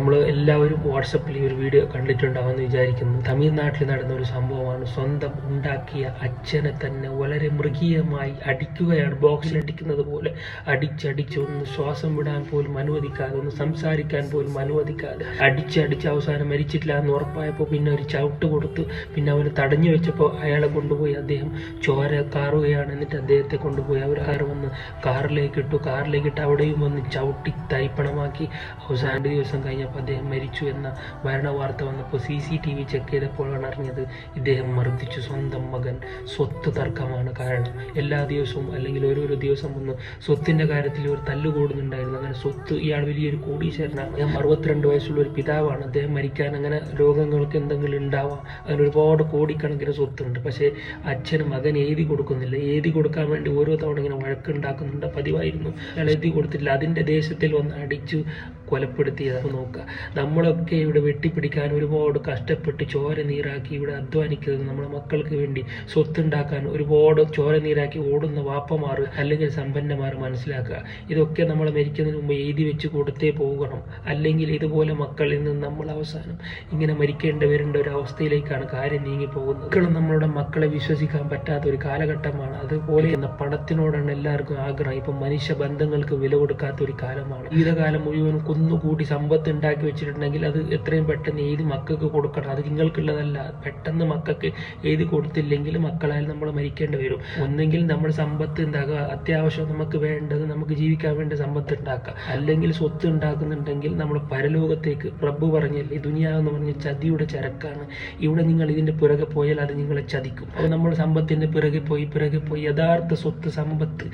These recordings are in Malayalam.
നമ്മൾ എല്ലാവരും വാട്സപ്പിൽ ഈ ഒരു വീഡിയോ കണ്ടിട്ടുണ്ടാവുമെന്ന് വിചാരിക്കുന്നു. തമിഴ്നാട്ടിൽ നടന്ന ഒരു സംഭവമാണ് സ്വന്തം ഉണ്ടാക്കിയ അച്ഛനെ തന്നെ വളരെ മൃഗീയമായി അടിക്കുകയാണ്. ബോക്സിൽ അടിക്കുന്നത് പോലെ അടിച്ചടിച്ച് ഒന്ന് ശ്വാസം വിടാൻ പോലും അനുവദിക്കാതെ ഒന്ന് സംസാരിക്കാൻ പോലും അനുവദിക്കാതെ അടിച്ചടിച്ച് അവസാനം മരിച്ചിട്ടില്ല എന്ന് ഉറപ്പായപ്പോൾ പിന്നെ ഒരു ചവിട്ട് കൊടുത്ത് പിന്നെ അവർ തടഞ്ഞു വെച്ചപ്പോൾ അയാളെ കൊണ്ടുപോയി. അദ്ദേഹം ചോര കാറുകയാണ്. എന്നിട്ട് അദ്ദേഹത്തെ കൊണ്ടുപോയി. അവർ കാർ വന്ന് കാറിലേക്ക് ഇട്ടു. കാറിലേക്ക് ഇട്ട് അവിടെയും വന്ന് ചവിട്ടി തൈപ്പണമാക്കി അവസാന ദിവസം കഴിഞ്ഞപ്പോൾ അദ്ദേഹം മരിച്ചു എന്ന മരണ വാർത്ത വന്നപ്പോൾ C C T V check ചെയ്തപ്പോഴാണ് അറിഞ്ഞത് ഇദ്ദേഹം മർദ്ദിച്ചു. സ്വന്തം മകൻ സ്വത്ത് തർക്കമാണ് കാരണം എല്ലാ ദിവസവും അല്ലെങ്കിൽ ഓരോരോ ദിവസം ഒന്ന് സ്വത്തിന്റെ കാര്യത്തിൽ ഒരു തല്ലുകൂടുന്നുണ്ടായിരുന്നു. അങ്ങനെ സ്വത്ത് ഇയാൾ വലിയൊരു കോടീശ്വരനാണ്. അദ്ദേഹം അറുപത്തിരണ്ട് വയസ്സുള്ള ഒരു പിതാവാണ്. അദ്ദേഹം മരിക്കാൻ അങ്ങനെ രോഗങ്ങൾക്ക് എന്തെങ്കിലും ഉണ്ടാവാം. അങ്ങനെ ഒരുപാട് കോടിക്കണക്കിന് സ്വത്തുണ്ട്. പക്ഷേ അച്ഛന് മകൻ എഴുതി കൊടുക്കുന്നില്ല. എഴുതി കൊടുക്കാൻ വേണ്ടി ഓരോ തവണ ഇങ്ങനെ വഴക്കുണ്ടാക്കുന്നുണ്ട്. പതിവായിരുന്നു. അയാൾ എഴുതി കൊടുത്തില്ല അതിന്റെ ദേശത്തിൽ വന്ന് അടിച്ചു കൊലപ്പെടുത്തിയത്. നോക്കുക നമ്മളൊക്കെ ഇവിടെ വെട്ടിപ്പിടിക്കാൻ ഒരുപാട് കഷ്ടപ്പെട്ട് ചോര നീരാക്കി ഇവിടെ അധ്വാനിക്കുന്നത് നമ്മുടെ മക്കൾക്ക് വേണ്ടി സ്വത്തുണ്ടാക്കാൻ ഒരുപാട് ചോര നീരാക്കി ഓടുന്ന വാപ്പമാർ അല്ലെങ്കിൽ സമ്പന്നമാർ മനസ്സിലാക്കുക. ഇതൊക്കെ നമ്മൾ മരിക്കുന്നതിന് മുമ്പ് എഴുതി വെച്ച് കൊടുത്തേ പോകണം. അല്ലെങ്കിൽ ഇതുപോലെ മക്കളിൽ നിന്ന് നമ്മൾ അവസാനം ഇങ്ങനെ മരിക്കേണ്ടി വരേണ്ട ഒരു അവസ്ഥയിലേക്കാണ് കാര്യം നീങ്ങി പോകുന്നത്. മക്കളും നമ്മളുടെ മക്കളെ വിശ്വസിക്കാൻ പറ്റാത്ത ഒരു കാലഘട്ടമാണ്. അതുപോലെ എന്ന പണത്തിനോടാണ് എല്ലാവർക്കും ആഗ്രഹം. ഇപ്പം മനുഷ്യ ബന്ധങ്ങൾക്ക് വില കൊടുക്കാത്ത ഒരു കാലമാണ്. ജീവിതകാലം മുഴുവൻ കുന്നുകൂടി സമ്പത്ത് ഉണ്ടാക്കി വെച്ചിട്ടുണ്ടെങ്കിൽ അത് എത്രയും പെട്ടെന്ന് ഏത് മക്കൾക്ക് കൊടുക്കണം അത് നിങ്ങൾക്കുള്ളതല്ല. പെട്ടെന്ന് മക്കൾക്ക് എഴുതി കൊടുത്തില്ലെങ്കിൽ മക്കളാൽ നമ്മൾ മരിക്കേണ്ടി വരും. ഒന്നെങ്കിൽ നമ്മൾ സമ്പത്ത് ഉണ്ടാക്കുക അത്യാവശ്യം നമുക്ക് വേണ്ടത് നമുക്ക് ജീവിക്കാൻ വേണ്ട സമ്പത്ത് ഉണ്ടാക്കുക അല്ലെങ്കിൽ സ്വത്ത് ഉണ്ടാക്കുന്നുണ്ടെങ്കിൽ നമ്മൾ പരലോകത്തേക്ക് പ്രഭു പറഞ്ഞല്ലേ ഈ ദുനിയാവെന്ന് പറഞ്ഞ ചതിയുടെ ചരക്കാണ്. ഇവിടെ നിങ്ങൾ ഇതിന്റെ പിറകെ പോയാൽ അത് നിങ്ങളെ ചതിക്കും. അപ്പോൾ നമ്മൾ സമ്പത്തിന്റെ പിറകെ പോയി പിറകെ പോയി യഥാർത്ഥ സ്വത്ത് സമ്പത്ത്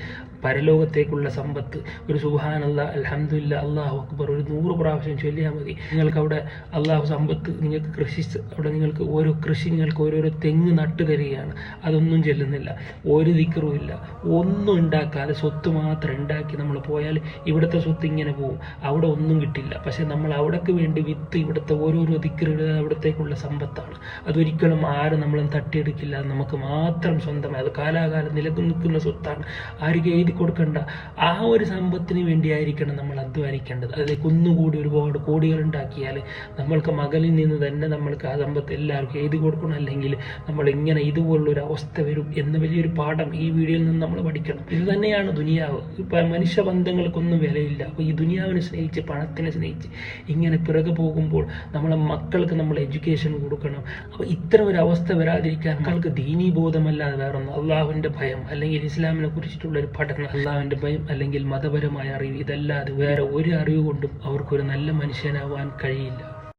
പരലോകത്തേക്കുള്ള സമ്പത്ത്. ഒരു സുഹാനല്ല അലഹമില്ല അള്ളാഹു അക്ബർ ഒരു നൂറ് പ്രാവശ്യം ചൊല്ലിയാൽ മതി. നിങ്ങൾക്ക് അവിടെ അള്ളാഹു സമ്പത്ത് നിങ്ങൾക്ക് കൃഷി അവിടെ നിങ്ങൾക്ക് ഓരോ കൃഷി നിങ്ങൾക്ക് ഓരോരോ തെങ്ങ് നട്ടു തരികയാണ്. അതൊന്നും ചെല്ലുന്നില്ല. ഒരു ദിക്കറും ഇല്ല. ഒന്നും ഉണ്ടാക്കാതെ സ്വത്ത് മാത്രം ഉണ്ടാക്കി നമ്മൾ പോയാൽ ഇവിടുത്തെ സ്വത്ത് ഇങ്ങനെ പോകും അവിടെ ഒന്നും കിട്ടില്ല. പക്ഷേ നമ്മൾ അവിടേക്ക് വേണ്ടി വിത്ത് ഇവിടുത്തെ ഓരോരോ ദിക്കറുകൾ അവിടത്തേക്കുള്ള സമ്പത്താണ്. അതൊരിക്കലും ആരും നമ്മളും തട്ടിയെടുക്കില്ല. നമുക്ക് മാത്രം സ്വന്തമായി. അത് കാലാകാലം നിലനിൽക്കുന്ന സ്വത്താണ്. ആർക്കും എഴുതി കൊടുക്കണ്ട. ആ ഒരു സമ്പത്തിന് വേണ്ടിയായിരിക്കണം നമ്മൾ അധ്വാനിക്കേണ്ടത്. അതിലേക്ക് ഒന്നുകൂടി ഒരുപാട് കോടികൾ ഉണ്ടാക്കിയാൽ നമ്മൾക്ക് മകളിൽ നിന്ന് തന്നെ നമ്മൾക്ക് ആ സമ്പത്ത് എല്ലാവർക്കും എഴുതി കൊടുക്കണം. അല്ലെങ്കിൽ നമ്മൾ ഇങ്ങനെ ഇതുപോലുള്ളൊരു അവസ്ഥ വരും എന്ന വലിയൊരു പാഠം ഈ വീഡിയോയിൽ നിന്ന് നമ്മൾ പഠിക്കണം. ഇത് തന്നെയാണ് ദുനിയാവ്. ഇപ്പം മനുഷ്യബന്ധങ്ങൾക്കൊന്നും വിലയില്ല. അപ്പോൾ ഈ ദുനിയാവിനെ സ്നേഹിച്ച് പണത്തിനെ സ്നേഹിച്ച് ഇങ്ങനെ പിറകെ പോകുമ്പോൾ നമ്മളെ മക്കൾക്ക് നമ്മൾ എഡ്യൂക്കേഷൻ കൊടുക്കണം. അപ്പോൾ ഇത്തരം ഒരു അവസ്ഥ വരാതിരിക്കാൻ മക്കൾക്ക് ദീനീ ബോധമല്ലാതെ വേറെ ഒന്ന് അള്ളാഹുവിന്റെ ഭയം അല്ലെങ്കിൽ ഇസ്ലാമിനെ കുറിച്ചിട്ടുള്ള ഒരു പഠനം അള്ളാഹുവിന്റെ ഭയം അല്ലെങ്കിൽ മതപരമായ അറിവ് ഇതല്ലാതെ വേറെ ഒരു അറിവ് കൊണ്ടും അവർക്കൊരു നല്ല മനുഷ്യനാവാൻ കഴിയില്ല.